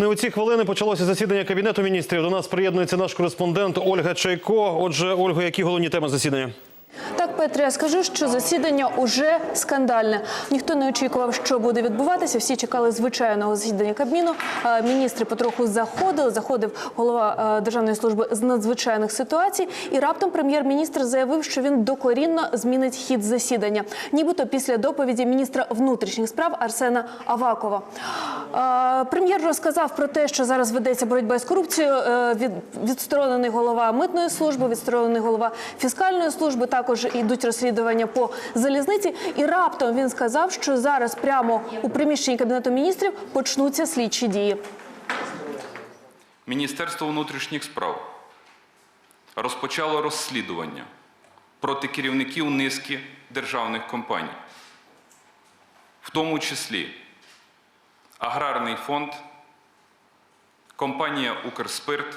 Ну і у ці хвилини почалося засідання кабінету міністрів. До нас приєднується наш кореспондент Ольга Чайко. Отже, Ольга, які головні теми засідання? Так, Петре, я скажу, що засідання уже скандальне. Ніхто не очікував, що буде відбуватися. Всі чекали звичайного засідання Кабміну. Е, Міністри потроху заходили. Заходив голова е, Державної служби з надзвичайних ситуацій. І раптом прем'єр-міністр заявив, що він докорінно змінить хід засідання, нібито після доповіді міністра внутрішніх справ Арсена Авакова. Прем'єр розказав про те, що зараз ведеться боротьба з корупцією. Е, Від відсторонений голова митної служби, відсторонений голова фіскальної служби. Також йдуть розслідування по залізниці. І раптом він сказав, що зараз прямо у приміщенні кабінету міністрів почнуться слідчі дії. Міністерство внутрішніх справ розпочало розслідування проти керівників низки державних компаній, в тому числі Аграрний фонд, компанія Укрспирт,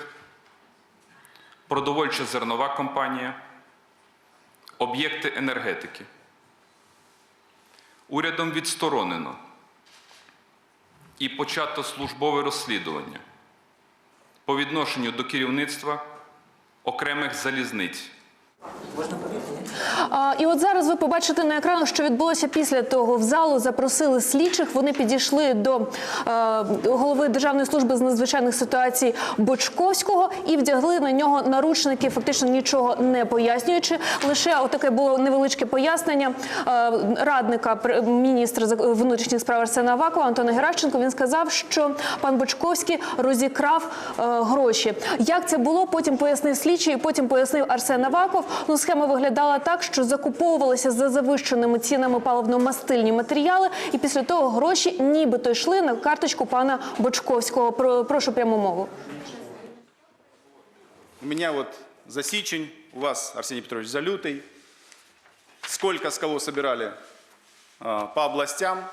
продовольча зернова компанія, об'єкти енергетики. Урядом відсторонено і почато службове розслідування по відношенню до керівництва окремих залізниць. А, і от зараз ви побачите на екранах, що відбулося після того. В залу запросили слідчих. Вони підійшли до е, голови Державної служби з надзвичайних ситуацій Бочковського і вдягли на нього наручники, фактично нічого не пояснюючи. Лише отаке було невеличке пояснення е, радника міністра внутрішніх справ Арсена Авакова Антона Геращенко. Він сказав, що пан Бочковський розікрав е, гроші. Як це було? Потім пояснив слідчий, потім пояснив Арсен Аваков. Ну, схема виглядала так, що закуповувалися за завищеними цінами паливно-мастильні матеріали, і після того гроші нібито йшли на карточку пана Бочковського. Прошу пряму мову. У меня вот за Сичень, у вас, Арсений Петрович, за Лютый. Сколько с кого собирали по областям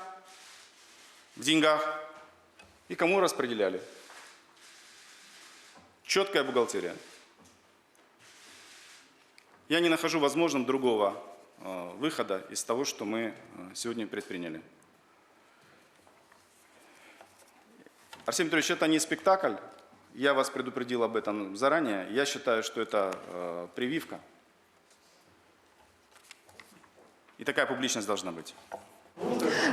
в деньгах и кому распределяли. Четкая бухгалтерия. Я не нахожу возможным другого а, выхода из того, что мы а, сегодня предприняли. Арсений Петрович, это не спектакль. Я вас предупредил об этом заранее. Я считаю, что это э, прививка. И такая публичность должна быть.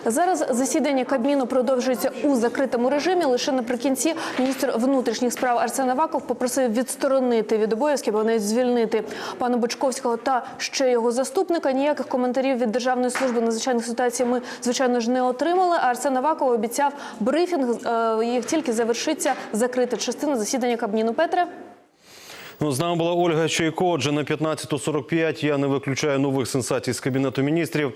Зараз засідання Кабміну продовжується у закритому режимі. Лише наприкінці міністр внутрішніх справ Арсен Аваков попросив відсторонити від обов'язків, або навіть звільнити пана Бочковського та ще його заступника. Ніяких коментарів від Державної служби надзвичайних ситуацій ми, звичайно ж, не отримали. А Арсен Аваков обіцяв брифінг, е, як тільки завершиться закрита частина засідання Кабміну. Петре. Ну, з нами була Ольга Чайко. Отже, на 15.45 я не виключаю нових сенсацій з кабінету міністрів.